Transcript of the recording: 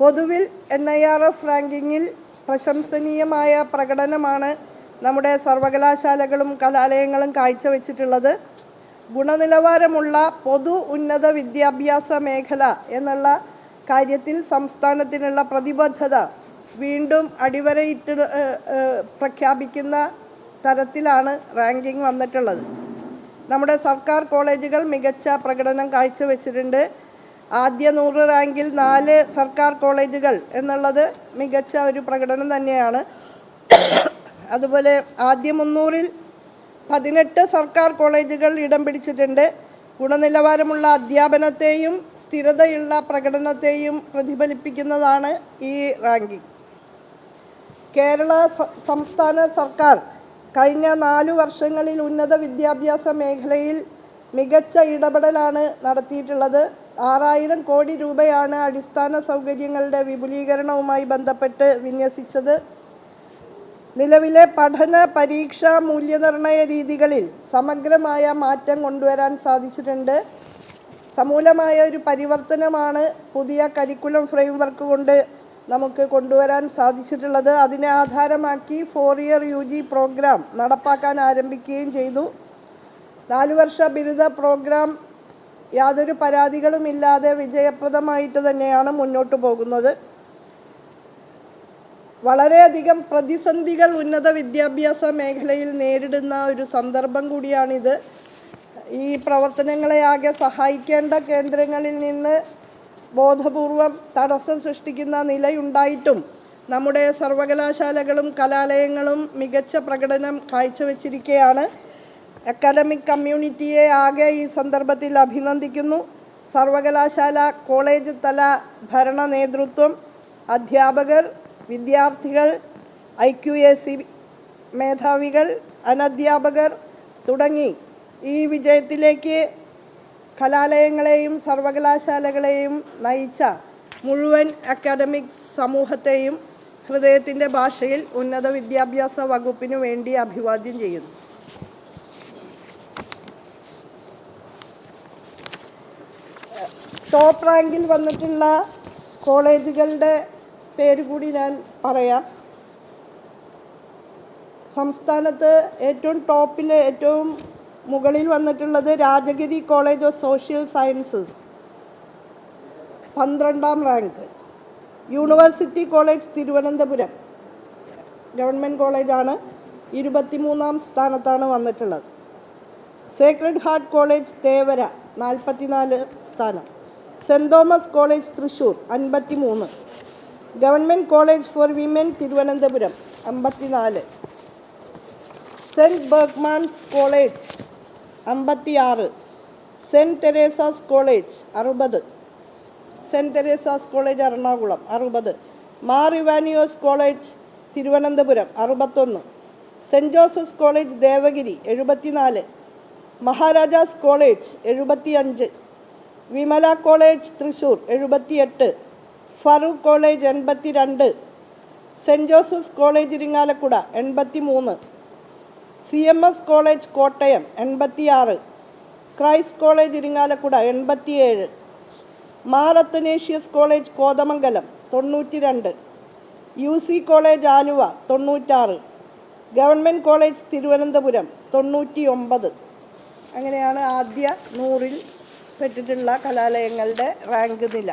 പൊതുവിൽ N I R F റാങ്കിങ്ങിൽ പ്രശംസനീയമായ പ്രകടനമാണ് നമ്മുടെ സർവകലാശാലകളും കലാലയങ്ങളും കാഴ്ചവെച്ചിട്ടുള്ളത്. ഗുണനിലവാരമുള്ള പൊതു ഉന്നത വിദ്യാഭ്യാസ മേഖല എന്നുള്ള കാര്യത്തിൽ സംസ്ഥാനത്തിനുള്ള പ്രതിബദ്ധത വീണ്ടും അടിവരയിട്ട് പ്രഖ്യാപിക്കുന്ന തരത്തിലാണ് റാങ്കിംഗ് വന്നിട്ടുള്ളത്. നമ്മുടെ സർക്കാർ കോളേജുകൾ മികച്ച പ്രകടനം കാഴ്ചവെച്ചിട്ടുണ്ട്. ആദ്യ നൂറ് റാങ്കിൽ നാല് സർക്കാർ കോളേജുകൾ എന്നുള്ളത് മികച്ച ഒരു പ്രകടനം തന്നെയാണ്. അതുപോലെ ആദ്യ മുന്നൂറിൽ പതിനെട്ട് സർക്കാർ കോളേജുകൾ ഇടം പിടിച്ചിട്ടുണ്ട്. ഗുണനിലവാരമുള്ള അധ്യാപനത്തെയും സ്ഥിരതയുള്ള പ്രകടനത്തെയും പ്രതിഫലിപ്പിക്കുന്നതാണ് ഈ റാങ്കിംഗ് കേരള സംസ്ഥാന സർക്കാർ കഴിഞ്ഞ നാലു വർഷങ്ങളിൽ ഉന്നത വിദ്യാഭ്യാസ മേഖലയിൽ മികച്ച ഇടപെടലാണ് നടത്തിയിട്ടുള്ളത്. ആറായിരം കോടി രൂപയാണ് അടിസ്ഥാന സൗകര്യങ്ങളുടെ വിപുലീകരണവുമായി ബന്ധപ്പെട്ട് വിന്യസിച്ചത്. നിലവിലെ പഠന പരീക്ഷ മൂല്യനിർണയ രീതികളിൽ സമഗ്രമായ മാറ്റം കൊണ്ടുവരാൻ സാധിച്ചിട്ടുണ്ട്. സമൂലമായ ഒരു പരിവർത്തനമാണ് പുതിയ കരിക്കുലം ഫ്രെയിംവർക്ക് കൊണ്ട് നമുക്ക് കൊണ്ടുവരാൻ സാധിച്ചിട്ടുള്ളത്. അതിനെ ആധാരമാക്കി four year U G programme നടപ്പാക്കാൻ ആരംഭിക്കുകയും ചെയ്തു. നാലു വർഷ ബിരുദ പ്രോഗ്രാം യാതൊരു പരാതികളുമില്ലാതെ വിജയപ്രദമായിട്ട് തന്നെയാണ് മുന്നോട്ട് പോകുന്നത്. വളരെയധികം പ്രതിസന്ധികൾ ഉന്നത വിദ്യാഭ്യാസ മേഖലയിൽ നേരിടുന്ന ഒരു സന്ദർഭം കൂടിയാണിത്. ഈ പ്രവർത്തനങ്ങളെ ആകെ സഹായിക്കേണ്ട കേന്ദ്രങ്ങളിൽ നിന്ന് ബോധപൂർവം തടസ്സം സൃഷ്ടിക്കുന്ന നിലയുണ്ടായിട്ടും നമ്മുടെ സർവകലാശാലകളും കലാലയങ്ങളും മികച്ച പ്രകടനം കാഴ്ചവെച്ചിരിക്കുകയാണ് അക്കാഡമിക് കമ്മ്യൂണിറ്റിയെ ആകെ ഈ സന്ദർഭത്തിൽ അഭിനന്ദിക്കുന്നു. സർവകലാശാല കോളേജ് തല ഭരണ നേതൃത്വം അധ്യാപകർ വിദ്യാർത്ഥികൾ ഐ ക്യു എ സി മേധാവികൾ അനധ്യാപകർ തുടങ്ങി. ഈ വിജയത്തിലേക്ക് കലാലയങ്ങളെയും സർവകലാശാലകളെയും നയിച്ച മുഴുവൻ അക്കാഡമിക് സമൂഹത്തെയും ഹൃദയത്തിന്റെ ഭാഷയിൽ ഉന്നത വിദ്യാഭ്യാസ വകുപ്പിനു വേണ്ടി അഭിവാദ്യം ചെയ്യുന്നു. ടോപ്പ് റാങ്കിൽ വന്നിട്ടുള്ള കോളേജുകളുടെ പേര് കൂടി ഞാൻ പറയാം. സംസ്ഥാനത്ത് ഏറ്റവും ടോപ്പിൽ ഏറ്റവും മുകളിൽ വന്നിട്ടുള്ളത് Rajagiri college of social sciences. പന്ത്രണ്ടാം rank university college Thiruvananthapuram. Government കോളേജാണ്. ഇരുപത്തിമൂന്നാം സ്ഥാനത്താണ് വന്നിട്ടുള്ളത്. സേക്രഡ് ഹാർട്ട് കോളേജ് തേവര നാൽപ്പത്തിനാല് സ്ഥാനം. സെന്റ് തോമസ് കോളേജ് തൃശ്ശൂർ അൻപത്തി മൂന്ന് government college for women Thiruvananthapuram അമ്പത്തിനാല്. സെന്റ് ബർഗ്മാൻസ് കോളേജ് അമ്പത്തിയാറ്. സെന്റ് തെരേസാസ് കോളേജ് അറുപത്. സെന്റ് തെരേസാസ് കോളേജ് എറണാകുളം അറുപത്. മാർ ഇവാനിയോസ് കോളേജ് തിരുവനന്തപുരം അറുപത്തൊന്ന്. സെന്റ് ജോസഫ്സ് കോളേജ് ദേവഗിരി എഴുപത്തിനാല്. മഹാരാജാസ് കോളേജ് എഴുപത്തിയഞ്ച്. വിമല കോളേജ് തൃശ്ശൂർ എഴുപത്തിയെട്ട്. ഫറൂഖ് കോളേജ് എൺപത്തി രണ്ട് സെന്റ് ജോസഫ്സ് കോളേജ് ഇരിങ്ങാലക്കുട എൺപത്തി മൂന്ന് C M S college Kottayam എൺപത്തിയാറ്. ക്രൈസ്റ്റ് കോളേജ് ഇരിങ്ങാലക്കുട എൺപത്തിയേഴ്. മാർ അത്തനേഷ്യസ് കോളേജ് കോതമംഗലം തൊണ്ണൂറ്റി രണ്ട് യു സി കോളേജ് ആലുവ തൊണ്ണൂറ്റാറ്. ഗവൺമെന്റ് കോളേജ് തിരുവനന്തപുരം തൊണ്ണൂറ്റി ഒമ്പത് അങ്ങനെയാണ് ആദ്യ നൂറിൽ പെട്ടിട്ടുള്ള കലാലയങ്ങളുടെ റാങ്ക് നില.